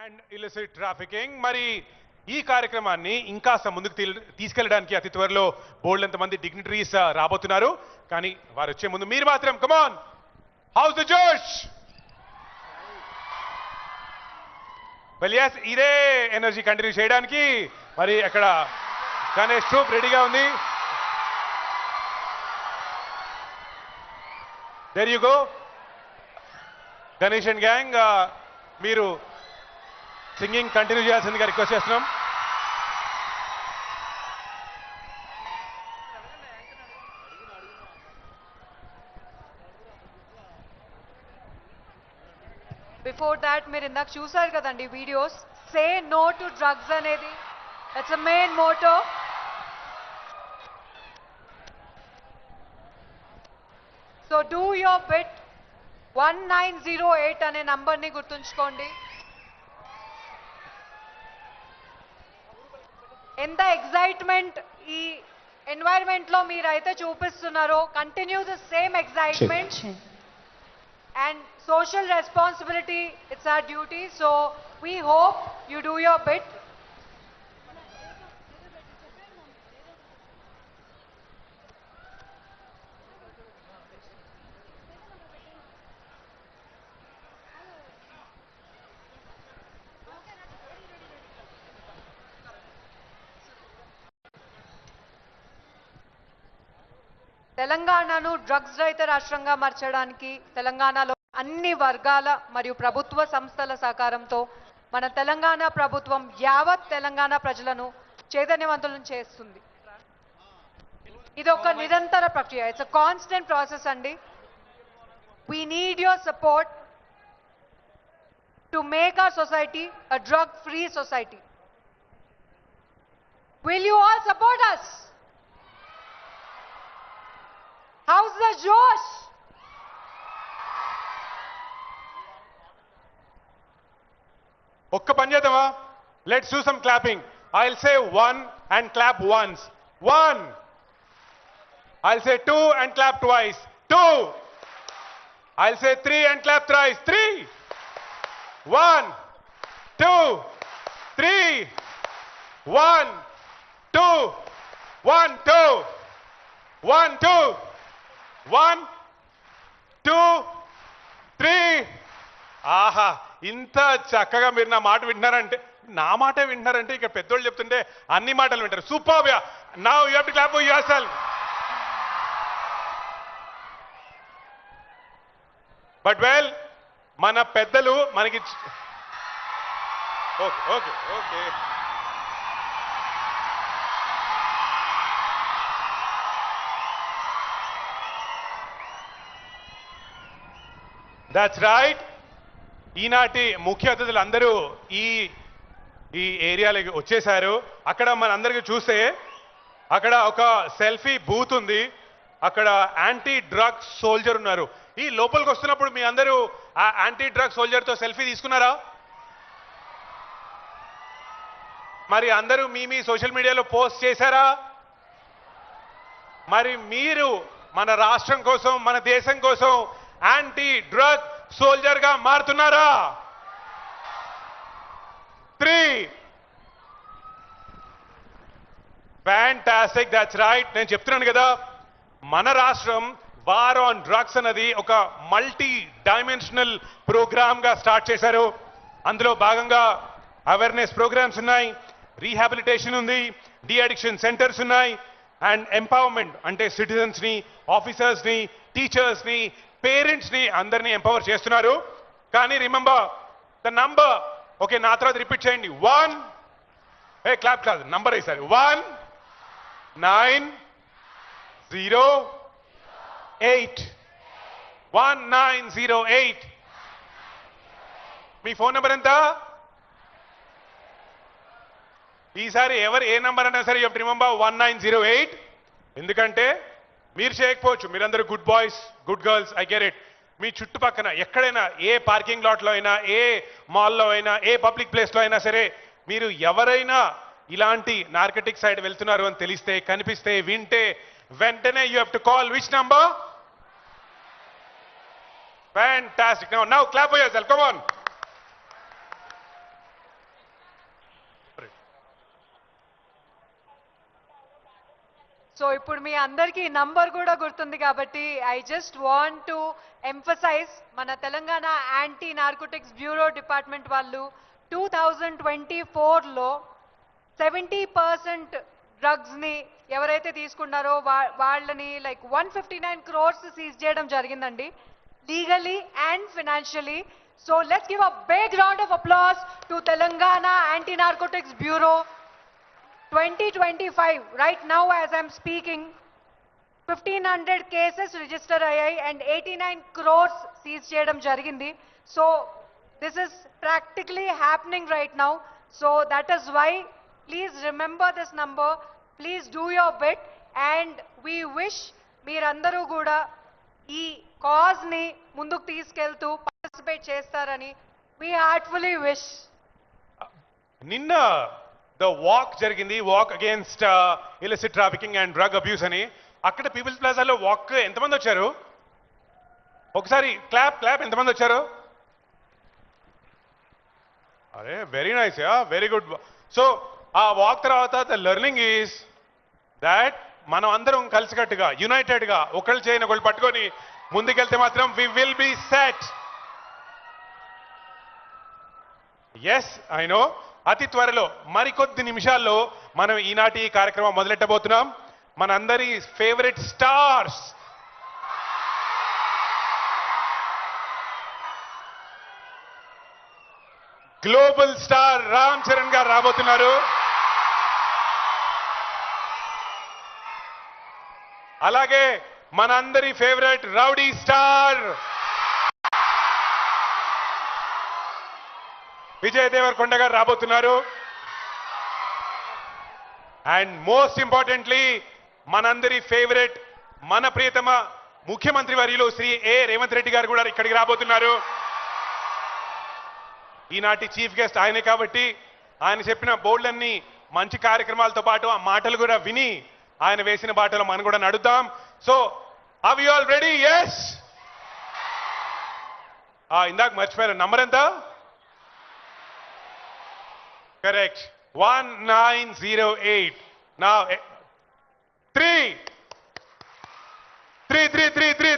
And illicit trafficking మరి ఈ కార్యక్రమాన్ని ఇంకా ముందుకు తీసుకెళ్ళడానికి అతి త్వరలో బోల్డ్ మంది డిగ్నిటరీస్ రాబోతున్నారు. కానీ వారు వచ్చే ముందు మీరు మాత్రం కమాన్ హౌస్ ద జోష్ వెల్ ఇదే ఎనర్జీ కంటిన్యూ చేయడానికి. మరి అక్కడ గణేష్ ట్రూప్ రెడీగా ఉంది. There you go Ganesh and gang మీరు సింగింగ్ కంటిన్యూ చేయాల్సిందిగా రిక్వెస్ట్ చేస్తున్నాం. బిఫోర్ దాట్ మీరు ఇందాక చూసారు కదండి videos. Say no to drugs అనేది it's a main motto so do your bit one nine zero eight అనే నంబర్ని గుర్తుంచుకోండి. ఎంత ఎగ్జైట్మెంట్ ఈ ఎన్వైర్మెంట్లో మీరైతే చూపిస్తున్నారో continue the same excitement and social responsibility it's our duty so we hope you do your bit తెలంగాణను drugs రహిత రాష్ట్రంగా మార్చడానికి తెలంగాణలో అన్ని వర్గాల మరియు ప్రభుత్వ సంస్థల సహకారంతో మన తెలంగాణ ప్రభుత్వం యావత్ తెలంగాణ ప్రజలను చైతన్యవంతులను చేస్తుంది. ఇది ఒక నిరంతర ప్రక్రియ. ఇట్స్ అ కాన్స్టెంట్ ప్రాసెస్ అండి. We need your support to make our society a drug free society will you all support us How's the Josh? ఒక్క పని చేద్దామా? Let's do some clapping I will say one and clap once one I will say two and clap twice two I will say three and clap thrice three one two three one two one two one two one two three ఆహా ఇంత చక్కగా మీరు నా మాట వింటున్నారంటే నా మాటే వింటున్నారంటే ఇక పెద్దోళ్ళు చెప్తుంటే అన్ని మాటలు వింటారు. సూపర్ నా you have to clap yourself but well మన పెద్దలు మనకి okay okay okay that's right ఈనాటి ముఖ్య అతిథులు అందరూ ఈ ఈ ఏరియాలోకి వచ్చేసారు అక్కడ మనందరికీ చూస్తే అక్కడ ఒక సెల్ఫీ బూత్ ఉంది. అక్కడ యాంటీ డ్రగ్ సోల్జర్ ఉన్నారు. ఈ లోపలికి వస్తున్నప్పుడు మీ అందరూ ఆ యాంటీ డ్రగ్ సోల్జర్తో సెల్ఫీ తీసుకున్నారా? మరి అందరూ మీ మీ సోషల్ మీడియాలో పోస్ట్ చేశారా? మరి మీరు మన రాష్ట్రం కోసం మన దేశం కోసం యాంటీ డ్రగ్ సోల్జర్గా మారుతున్నారా? త్రీ ఫ్యాంటాస్టిక్ దాట్స్ రైట్ నేను చెప్తున్నాను కదా మన రాష్ట్రం వార్ ఆన్ డ్రగ్స్ అనేది ఒక మల్టీ డైమెన్షనల్ ప్రోగ్రామ్గా స్టార్ట్ చేశారు. అందులో భాగంగా అవేర్నెస్ ప్రోగ్రామ్స్ ఉన్నాయి రీహాబిలిటేషన్ ఉంది డి అడిక్షన్ సెంటర్స్ ఉన్నాయి అండ్ ఎంపవర్మెంట్ అంటే సిటిజన్స్ని ఆఫీసర్స్ పేరెంట్స్ని పేరెంట్స్ని అందరినీ ఎంపవర్ చేస్తున్నారు. కానీ రిమెంబర్ ద నంబర్. ఓకే నా తర్వాత రిపీట్ చేయండి. వన్. ఏ క్లాప్ క్లాస్ నంబర్ వేసారు. One nine zero eight. One nine zero eight. మీ ఫోన్ నెంబర్ ఎంత? ఈసారి ఎవరు ఏ నంబర్ అయినా సరే you remember one nine zero eight ఎందుకంటే మీరు చేయకపోవచ్చు. మీరందరూ good boys good girls I get it మీ చుట్టుపక్కన ఎక్కడైనా ఏ పార్కింగ్ లాట్లో అయినా ఏ మాల్లో అయినా ఏ పబ్లిక్ ప్లేస్లో అయినా సరే మీరు ఎవరైనా ఇలాంటి నార్కెటిక్ సైడ్ వెళ్తున్నారు అని తెలిస్తే కనిపిస్తే వింటే వెంటనే you have to call which number fantastic now now clap yourself come on so ఇప్పుడు మీ అందరికీ నంబర్ కూడా గుర్తుంది కాబట్టి I just want to emphasise మన Telangana anti narcotics bureau department వాళ్ళు టూ థౌజండ్ ట్వంటీ ఫోర్లో సెవెంటీ పర్సెంట్ డ్రగ్స్ని ఎవరైతే తీసుకున్నారో వా- వాళ్ళని like one fifty nine crores seize చేయడం జరిగిందండి legally and financially. So let's give a big round of applause to Telangana anti narcotics bureau 2025 right now as i'm speaking 1500 cases register అయ్యాయి and 89 crores seize చేయడం జరిగింది. So this is practically happening right now so that is why please remember this number please do your bit and we wish మీరందరూ కూడా ఈ కాజ్ని ముందుకు తీసుకెళ్తూ participate చేస్తారని వీ హార్ట్ఫుల్లీ విష్ నిన్న ద వాక్ జరిగింది. Walk against illicit trafficking and drug abuse అని. అక్కడ పీపుల్స్ ప్లాజాలో వాక్ ఎంతమంది వచ్చారు? ఒకసారి క్లాప్ క్లాప్ ఎంతమంది వచ్చారు? అరే very nice yeah very good so ఆ వాక్ తర్వాత ద లెర్నింగ్ ఈస్ దాట్ మనం అందరం కలిసికట్టుగా యునైటెడ్గా ఒకళ్ళు చేయని ఒకళ్ళు పట్టుకొని ముందుకెళ్తే మాత్రం we will be set as I know అతి త్వరలో మరికొద్ది నిమిషాల్లో మనం ఈనాటి ఈ కార్యక్రమం మొదలెట్టబోతున్నాం. మనందరి favourite stars. Global star Ram Charan garu రాబోతున్నారు. అలాగే మనందరి favourite rowdy star Vijay Deverakonda garu రాబోతున్నారు. అండ్ మోస్ట్ ఇంపార్టెంట్లీ మనందరి ఫేవరెట్ మన ప్రియతమ ముఖ్యమంత్రి వర్యులు శ్రీ ఏ రేవంత్ రెడ్డి గారు కూడా ఇక్కడికి రాబోతున్నారు. ఈనాటి చీఫ్ గెస్ట్ ఆయనే కాబట్టి ఆయన చెప్పిన బోర్డులన్నీ మంచి కార్యక్రమాలతో పాటు ఆ మాటలు కూడా విని ఆయన వేసిన బాటలో మనం కూడా నడుద్దాం. So have you already yes ఇందాక మర్చిపోయారు? నంబర్ ఎంత? Correct. 1908. Now, eh, 3. 3, 3, 3, 3,